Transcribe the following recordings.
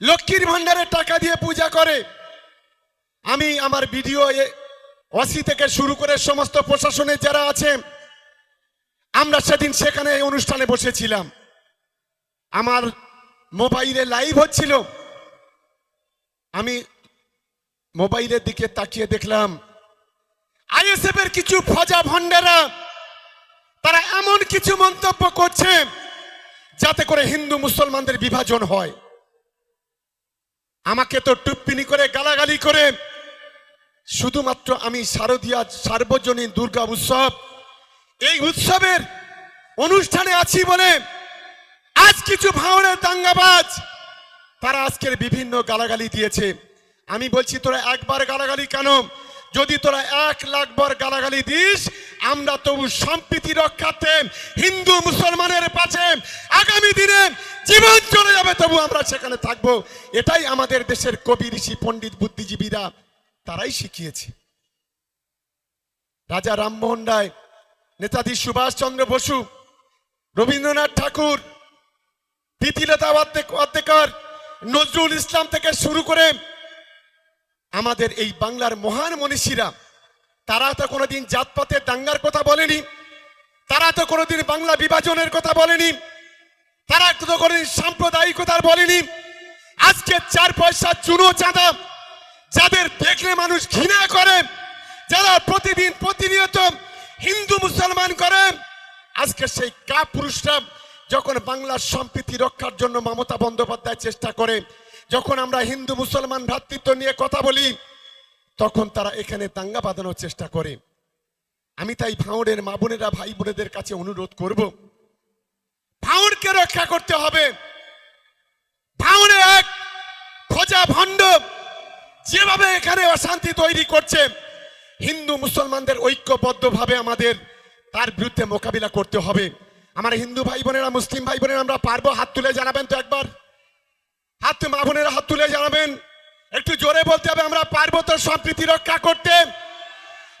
লক্ষ্মীর ভান্ডারে টাকা দিয়ে পূজা করে। আমি আমার ভিডিও অসি থেকে শুরু করে সমস্ত প্রশাসনে যারা আছে আমরা সেদিন সেখানে এই অনুষ্ঠানে বসেছিলাম। আমার মোবাইলে লাইভ হচ্ছিল। আমি মোবাইলের দিকে তাকিয়ে দেখলাম, আইএসএফ এর কিছু ফজা ভণ্ডেরা, তারা এমন কিছু মন্তব্য করছে, যাতে করে হিন্দু মুসলমানদের বিভাজন হয়। আমাকে তো টুপ্পিনি করে গালাগালি করে। শুধুমাত্র আমি শারদীয়া সার্বজনীন দুর্গা উৎসব, এই উৎসবের অনুষ্ঠানে আছি বলে আজ কিছু ভাওনের দাঙ্গাবাজ তারা আজকের বিভিন্ন গালাগালি দিয়েছে। আমি বলছি, তোরা একবার গালাগালি কেন? যদি তোরা এক লাখ বার গালাগালি দিস আমরা তবু সম্প্রীতি রক্ষার্থে হিন্দু মুসলমানের পাশে আগামী দিনে জীবন চলে যাবে, তবু আমরা সেখানে থাকব। এটাই আমাদের দেশের কবি, ঋষি, পণ্ডিত, বুদ্ধিজীবীরা তারাই শিখিয়েছে। রাজা রামমোহন রায়, নেতাজি সুভাষচন্দ্র বসু, রবীন্দ্রনাথ ঠাকুর, প্রীতিলতা অধ্যেকর নজরুল ইসলাম থেকে শুরু করে আমাদের এই বাংলার মহান মনীষীরা তারা তো কোনোদিন জাতপাতের দাঙ্গার কথা বলেনি। তারা তো কোনোদিন বাংলা বিভাজনের কথা বলেনি। তারা তো কোনোদিন সাম্প্রদায়িকতার বলেনি। আজকে চার পয়সা চুনো চাঁদা যাদের দেখলে মানুষ ঘৃণা করে, যারা প্রতিদিন প্রতিনিয়ত হিন্দু মুসলমান করে, আজকে সেই কা পুরুষরা যখন বাংলার সম্প্রীতি রক্ষার জন্য মমতা বন্দ্যোপাধ্যায় চেষ্টা করে, যখন আমরা হিন্দু মুসলমান ভ্রাতৃত্ব নিয়ে কথা বলি তখন তারা এখানে দাঙ্গা বাঁধানোর চেষ্টা করে। আমি তাই ভাঁড়ের মা বোনেরা, ভাই বোনেদের কাছে অনুরোধ করব ভাঁড়কে রক্ষা করতে হবে। ভাঁড়ে এক খোঁজা ভণ্ড, যেভাবে এখানে অশান্তি তৈরি করছে, হিন্দু মুসলমানদের ঐক্যবদ্ধভাবে আমাদের তার বিরুদ্ধে মোকাবিলা করতে হবে। আমার হিন্দু ভাই বোনেরা, মুসলিম ভাই বোনেরা, আমরা পারব? হাত তুলে জানাবেন তো একবার। হাত, মা বোনেরা, হাত তুলে জানাবেন। একটু জোরে বলতে হবে, আমরা পারব তো সম্প্রীতি রক্ষা করতে,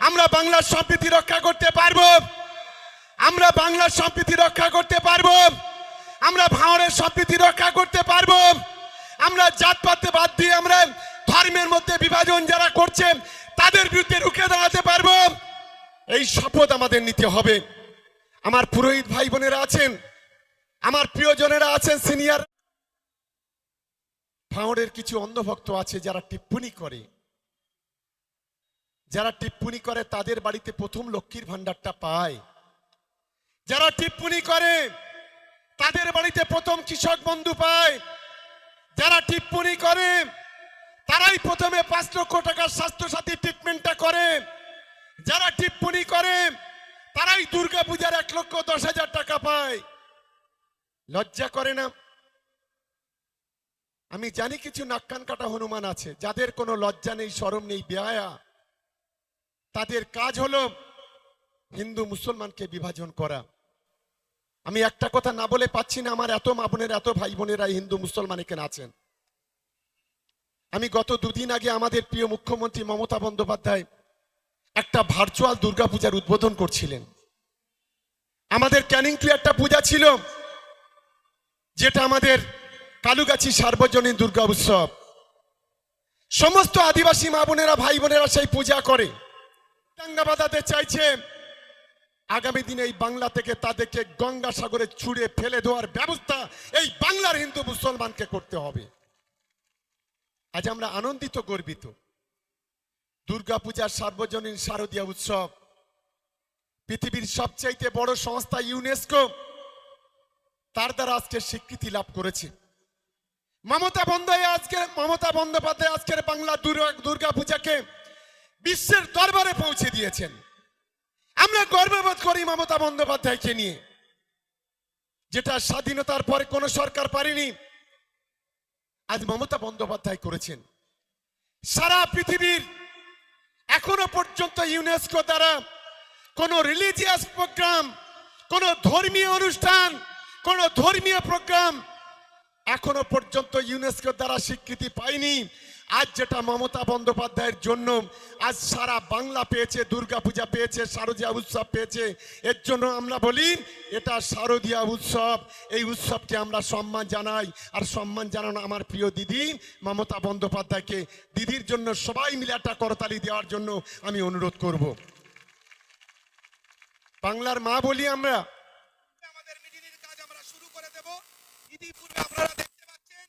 আমরা বাংলার সম্প্রীতি রক্ষা করতে পারব, আমরা বাংলার সম্প্রীতি রক্ষা করতে পারব, আমরা ভাঁড়ের সম্প্রীতি রক্ষা করতে পারব, আমরা জাতপাতে বাদ দিয়ে আমরা ধর্মের মধ্যে বিভাজন যারা করছে, তাদের বিরুদ্ধে রুখে দাঁড়াতে পারব। এই শপথ আমাদের নিতে হবে। আমার পুরোহিত ভাই বোনেরা আছেন, আমার প্রিয়জনেরা আছেন, সিনিয়র ভাঁড়ের কিছু অন্ধভক্ত আছে যারা টিপ্পনি করে। যারা টিপ্পনি করে তাদের বাড়িতে প্রথম লক্ষ্মীর ভান্ডারটা পায়। যারা টিপ্পনি করে, তাদের বাড়িতে প্রথম কৃষক বন্ধু পায়। যারা টিপ্পনি করে, তারাই প্রথমে পাঁচ লক্ষ টাকার স্বাস্থ্যসাথী ট্রিটমেন্টটা করে। যারা টিপ্পনি করে, তারাই দুর্গা পূজার এক লক্ষ দশ হাজার টাকা পায়। লজ্জা করে না? আমি জানি কিছু নাক্কান কাটা হনুমান আছে, যাদের কোনো লজ্জা নেই, সরম নেই বেহায়া তাদের কাজ হলো হিন্দু মুসলমানকে বিভাজন করা। আমি একটা কথা না বলে পাচ্ছি না, আমার এত মা বোনের, এত ভাই বোনেরা হিন্দু মুসলমান এখানে আছেন। আমি গত দুদিন আগে আমাদের প্রিয় মুখ্যমন্ত্রী মমতা বন্দ্যোপাধ্যায় একটা ভার্চুয়াল দুর্গাপূজার উদ্বোধন করছিলেন। আমাদের ক্যানিং একটা পূজা ছিল, যেটা আমাদের কালুগাছি সার্বজনীন দুর্গা উৎসব। সমস্ত আদিবাসী মা বোনেরা, ভাই বোনেরা সেই পূজা করে। দাঙ্গা বাঁধাতে চাইছে আগামী দিনে এই বাংলা থেকে তাদেরকে গঙ্গা সাগরে ছুঁড়ে ফেলে দেওয়ার ব্যবস্থা এই বাংলার হিন্দু মুসলমানকে করতে হবে। আজ আমরা আনন্দিত, গর্বিত। দুর্গাপূজার সার্বজনীন শারদীয় উৎসব পৃথিবীর সবচাইতে বড় সংস্থা ইউনেস্কো, তার দ্বারা আজকে স্বীকৃতি লাভ করেছে। মমতা বন্দ্যোপাধ্যায় আজকে মমতা বন্দ্যোপাধ্যায় আজকের বাংলা দুর্গা পূজাকে বিশ্বের দরবারে পৌঁছে দিয়েছেন। আমরা গর্ববোধ করি মমতা বন্দ্যোপাধ্যায়কে নিয়ে, যেটা স্বাধীনতার পরে কোনো সরকার পারেনি, আজ মমতা বন্দ্যোপাধ্যায় করেছেন। সারা পৃথিবীর এখনও পর্যন্ত ইউনেস্কো দ্বারা কোনো রিলিজিয়াস প্রোগ্রাম কোনো ধর্মীয় অনুষ্ঠান, কোনো ধর্মীয় প্রোগ্রাম এখনও পর্যন্ত ইউনেস্কো দ্বারা স্বীকৃতি পায়নি আজ যেটা মমতা বন্দ্যোপাধ্যায়ের জন্য, আজ সারা বাংলা পেয়েছে, দুর্গাপূজা পেয়েছে, শারদীয়া উৎসব পেয়েছে। এর জন্য আমরা বলি, এটা শারদীয়া উৎসব। এই উৎসবকে আমরা সম্মান জানাই। আর সম্মান জানানো আমার প্রিয় দিদি, মমতা বন্দ্যোপাধ্যায়কে। দিদির জন্য সবাই মিলে একটা করতালি দেওয়ার জন্য আমি অনুরোধ করব। বাংলার মা বলি আমরা আমাদের মিটিংয়ের কাজ আমরা শুরু করে দেব ইতিপূর্বে আপনারা দেখতে পাচ্ছেন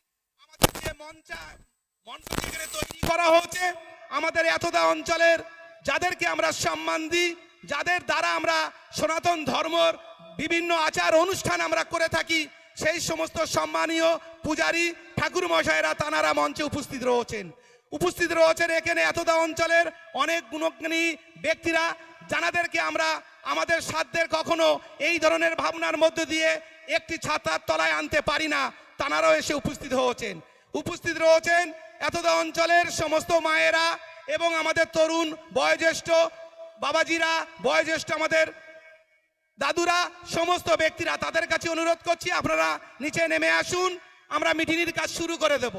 আমাদের এতদা অঞ্চলের যাদেরকে আমরা সম্মান দিই, যাদের দ্বারা আমরা সনাতন ধর্মর বিভিন্ন আচার অনুষ্ঠান আমরা করে থাকি, সেই সমস্ত সম্মানীয় পূজারী ঠাকুর মশাইরা তানারা মঞ্চে উপস্থিত রয়েছেন। উপস্থিত রয়েছেন এখানে এতদা অঞ্চলের অনেক গুণজ্ঞানী ব্যক্তিরা যানাদেরকে আমরা আমাদের সাধ্যের কখনো এই ধরনের ভাবনার মধ্য দিয়ে একটি ছাতার তলায় আনতে পারি না তানারাও এসে উপস্থিত হয়েছেন। উপস্থিত রয়েছেন এতদা অঞ্চলের সমস্ত মায়েরা এবং আমাদের তরুণ বয়োজ্যেষ্ঠ বাবাজিরা বয়োজ্যেষ্ঠ আমাদের দাদুরা সমস্ত ব্যক্তিরা তাদের কাছে অনুরোধ করছি আপনারা নিচে নেমে আসুন আমরা মিটিনির কাজ শুরু করে দেব।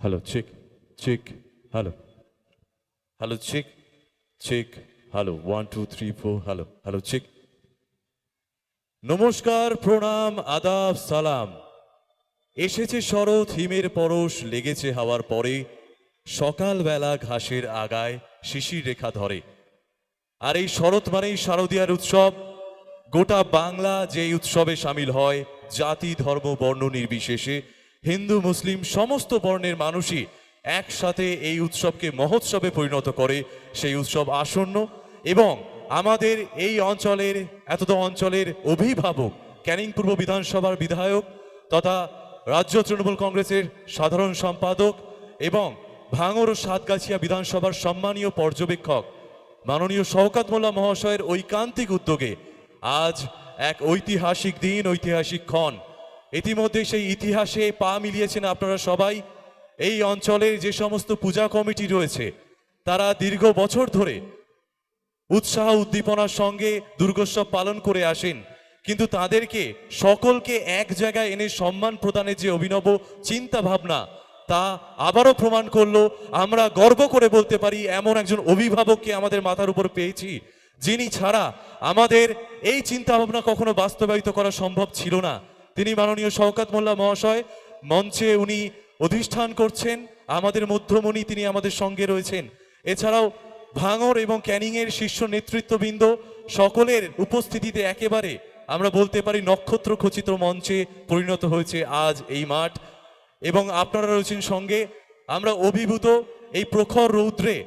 Hello, check, check, hello. Hello check, check, hello. One, two, three, four, hello. Hello, check. নমস্কার প্রণাম আদাব সালাম এসেছে শরৎ হিমের পরশ লেগেছে হাওয়ার পরে সকালবেলা ঘাসের আগায় শিশির রেখা ধরে আর এই শরৎ মানেই শারদীয়ার উৎসব গোটা বাংলা যে উৎসবে সামিল হয় জাতি ধর্ম বর্ণ নির্বিশেষে হিন্দু মুসলিম সমস্ত বর্ণের মানুষই একসাথে এই উৎসবকে মহোৎসবে পরিণত করে সেই উৎসব আসন্ন এবং আমাদের এই অঞ্চলের, এতদ অঞ্চলের অভিভাবক, ক্যানিং পূর্ব বিধানসভার বিধায়ক তথা রাজ্য তৃণমূল কংগ্রেসের সাধারণ সম্পাদক এবং ভাঙর ও সাতগাছিয়া বিধানসভার সম্মানীয় পর্যবেক্ষক মাননীয় শওকাত মোল্লা মহাশয়ের ঐকান্তিক উদ্যোগে আজ এক ঐতিহাসিক দিন, ঐতিহাসিক ক্ষণ। ইতিমধ্যে সেই ইতিহাসে পা মিলিয়েছেন আপনারা সবাই। এই অঞ্চলের যে সমস্ত পূজা কমিটি রয়েছে, তারা দীর্ঘ বছর ধরে উৎসাহ উদ্দীপনার সঙ্গে দুর্গোৎসব পালন করে আসেন। কিন্তু তাদেরকে সকলকে এক জায়গায় এনে সম্মান প্রদানের যে অভিনব চিন্তা ভাবনা তা আবারও প্রমাণ করল, আমরা গর্ব করে বলতে পারি এমন একজন অভিভাবককে আমাদের মাথার উপর পেয়েছি, যিনি ছাড়া আমাদের এই চিন্তা ভাবনা কখনো বাস্তবায়িত করা সম্ভব ছিল না। তিনি মাননীয় শওকাত মোল্লা মহাশয় মঞ্চে উনি অধিষ্ঠান করছেন, আমাদের মধ্যমণি তিনি আমাদের সঙ্গে রয়েছেন। এছাড়াও ভাঙর এবং ক্যানিংয়ের শীর্ষ নেতৃত্ববৃন্দ সকলের উপস্থিতিতে একেবারে, আমরা বলতে পারি, নক্ষত্র খচিত মঞ্চে পরিণত হয়েছে আজ এই মাঠ। এবং আপনারা রয়েছেন সঙ্গে, আমরা অভিভূত এই প্রখর রৌদ্রে,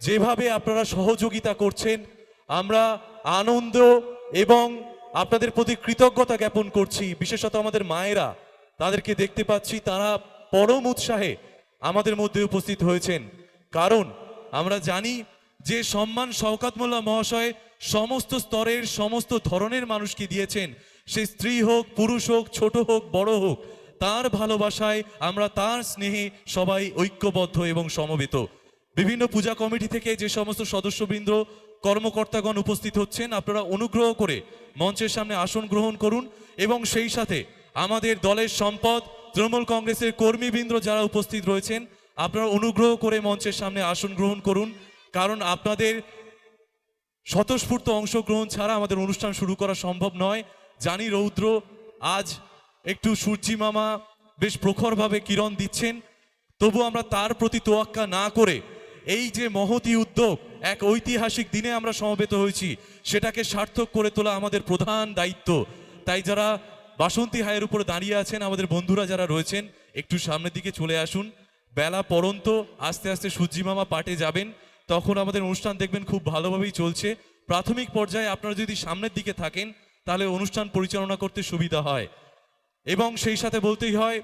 যেভাবে আপনারা সহযোগিতা করছেন, আমরা আনন্দ এবং আপনাদের প্রতি কৃতজ্ঞতা জ্ঞাপন করছি, বিশেষত আমাদের মায়েরা, তাদেরকে দেখতে পাচ্ছি, তারা পরম উৎসাহে আমাদের মধ্যে উপস্থিত হয়েছেন। কারণ, আমরা জানি যে সম্মান শওকাত মোল্লা মহাশয় সমস্ত স্তরের, সমস্ত ধরনের মানুষকে দিয়েছেন, সে স্ত্রী হোক, পুরুষ হোক, ছোট হোক, বড় হোক, তার ভালোবাসায় আমরা তার স্নেহে সবাই ঐক্যবদ্ধ এবং সমবেত। বিভিন্ন পূজা কমিটি থেকে যে সমস্ত সদস্যবৃন্দ, কর্মকর্তাগণ উপস্থিত হচ্ছেন, আপনারা অনুগ্রহ করে মঞ্চের সামনে আসন গ্রহণ করুন এবং সেই সাথে আমাদের দলের সম্পদ, তৃণমূল কংগ্রেসের কর্মীবৃন্দ যারা উপস্থিত রয়েছেন, আপনারা অনুগ্রহ করে মঞ্চের সামনে আসন গ্রহণ করুন কারণ আপনাদের স্বতঃস্ফূর্ত অংশগ্রহণ ছাড়া আমাদের অনুষ্ঠান শুরু করা সম্ভব নয়। জানি রৌদ্র আজ একটু সূর্যি মামা বেশ প্রখরভাবে কিরণ দিচ্ছেন, তবু আমরা তার প্রতি তোয়াক্কা না করে এই যে মহতি উদ্যোগ, এক ঐতিহাসিক দিনে আমরা সমবেত হয়েছি, সেটাকে সার্থক করে তোলা আমাদের প্রধান দায়িত্ব। তাই যারা বাসন্তী হায়ের উপরে দাঁড়িয়ে আছেন, আমাদের বন্ধুরা যারা রয়েছেন, একটু সামনের দিকে চলে আসুন। বেলা পরন্ত আস্তে আস্তে সূর্যি মামা পাটে যাবেন। তখন আমাদের অনুষ্ঠান দেখবেন খুব ভালোভাবেই চলছে। প্রাথমিক পর্যায়ে আপনারা যদি সামনের দিকে থাকেন, তাহলে অনুষ্ঠান পরিচালনা করতে সুবিধা হয়। এবং সেই সাথে বলতেই হয়